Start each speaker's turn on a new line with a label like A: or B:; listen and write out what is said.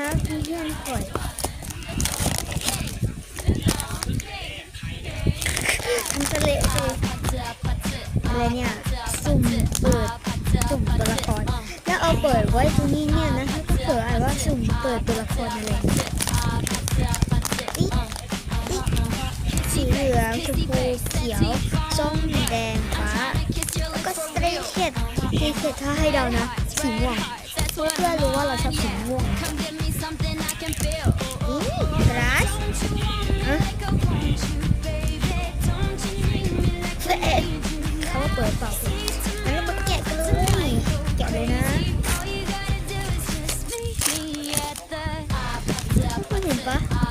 A: ครับเพื่อนๆก่อนมันจะเละเลยอะไรเนี่ยสุ่มเปิดสุ่มตัวละครแล้วเอาเปิดไว้ตรงนี้เนี่ยนะถ้าเผื่ออ่านว่าสุ่มเปิดตัวละครอะไรสีเหลืองชมพูเขียวส้มแดงฟ้าแล้วก็สเตรเค็ดสเตรเค็ดถ้าให้เดานะสีม่วงเพื่อรู้ว่าเราชอบสีม่วง ปิดเปล่างั้นเรามาแกะกันเลยแกะเลยนะคุณเห็นปะ